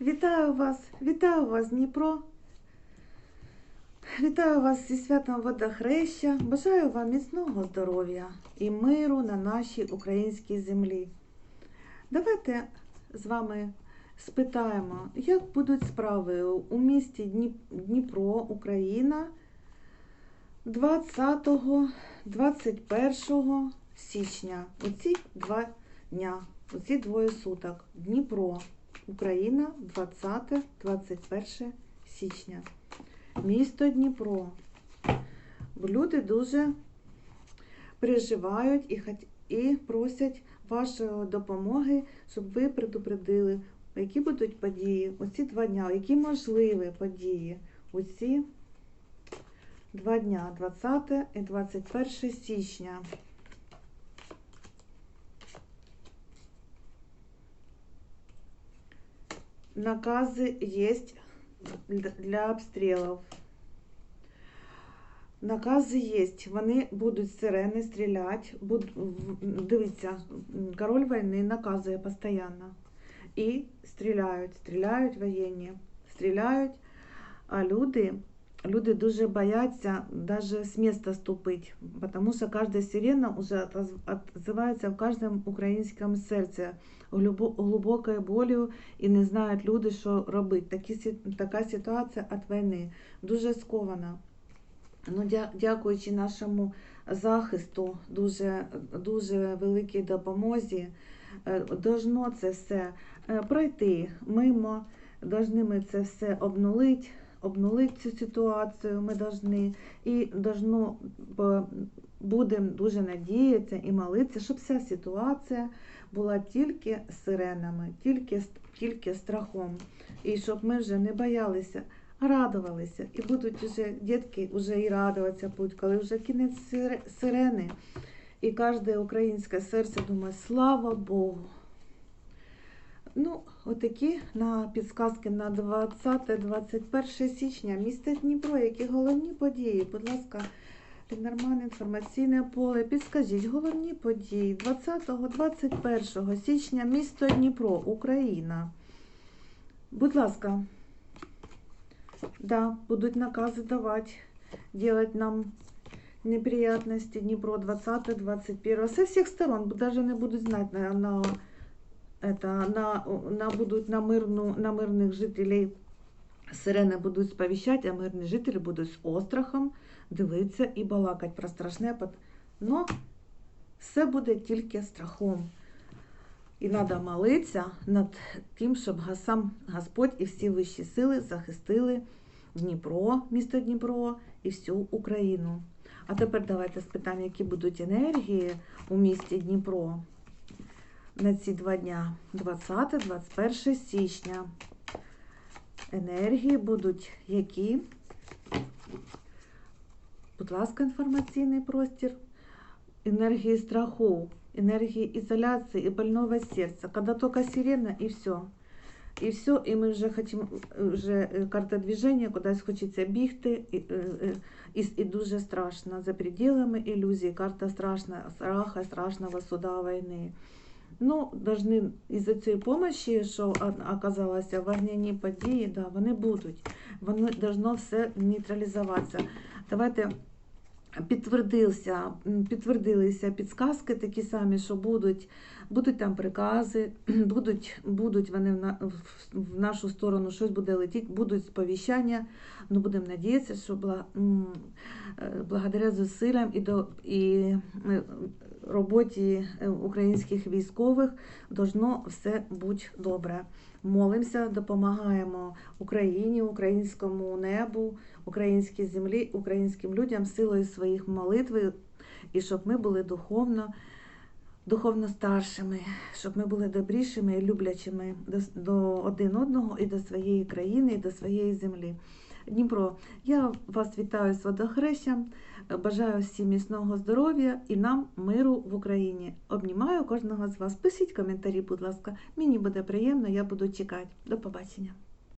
Вітаю вас, вітаю вас, Дніпро. Вітаю вас зі святом водохреща. Бажаю вам міцного здоров'я і миру на нашій українській землі. Давайте з вами спитаємо, як будуть справи у місті Дніпро, Україна 20-21 січня. Оці два дня, оці двоє суток. Дніпро, Україна, 20-21 січня. Місто Дніпро. Люди дуже переживають і, і просять вашої допомоги, щоб ви предупредили, які будуть події у ці два дня, які можливі події у ці два дня, 20 і 21 січня. Накази є для- для обстрілів. Накази є, вони будуть з сирени стріляти. Буд... в- Дивіться, м, король війни наказує постійно. І стріляють, стріляють воєнні, стріляють, а люди, люди дуже бояться навіть з міста ступити, тому що кожна сирена вже відзивається в кожному українському серці глибо- глибокою болю і не знають люди, що робити. Такі, така ситуація від війни дуже скована. Ну, дя- дякуючи нашому захисту, дуже, дуже великій допомозі, е, должно це все е, пройти мимо, должны це все обнулити, обнулити цю ситуацію ми должны, і должно, будемо дуже надіятися і молитися, щоб вся ситуація була тільки сиренами, тільки, тільки страхом. І щоб ми вже не боялися, а радувалися. І будуть вже дітки вже і радуватися будуть, коли вже кінець сирени. І кожне українське серце думає, слава Богу. Ну, отакі на підсказки на 20-21 січня місто Дніпро, які головні події. Будь ласка, Лінорман, інформаційне поле. Підскажіть, головні події 20-21 січня місто Дніпро, Україна. Будь ласка, да, будуть накази давати, делать нам неприятности Дніпро 20-21. Со всіх сторон, даже не будуть знати на, на, это, на, на, будуть на, мирну, на мирних жителей. Сирени будуть сповіщати, а мирні жителі будуть з острахом дивитися і балакати про страшне. Но все буде тільки страхом. І треба молитися над тим, щоб сам Господь і всі вищі сили захистили Дніпро, місто Дніпро і всю Україну. А тепер давайте спитаємо, які будуть енергії у місті Дніпро на ці два дня 20-21 січня. Енергії будуть які? Будь ласка, інформаційний простір. Энергии страху, энергии изоляции и больного сердца. Когда только сирена и все. І все, і ми вже хочемо, вже е, карта движення, кудись хочеться бігти, і, е, е, і, і дуже страшно. За пределами ілюзії, карта страшна, страха, страшного суда війни. Ну, должны із-за цієї помощи, що оказалося вогняні події, да, вони будуть. Воно должно все нейтралізуватися. Давайте підтвердився, м, підтвердилися підсказки такі самі, що будуть, будуть там прикази, будуть, будуть вони в, на, в, нашу сторону щось буде летіти, будуть сповіщання. Ну, будемо надіятися, що е, благодаря зусиллям і, до, і е, роботі е, українських військових должно все бути добре. Молимося, допомагаємо Україні, українському небу, українській землі, українським людям силою своїх молитв, і щоб ми були духовно, духовно старшими, щоб ми були добрішими і люблячими до, до один одного і до своєї країни, і до своєї землі. Дніпро, я вас вітаю з водохрещем, бажаю всім міцного здоров'я і нам миру в Україні. Обнімаю кожного з вас. Пишіть коментарі, будь ласка. Мені буде приємно, я буду чекати. До побачення.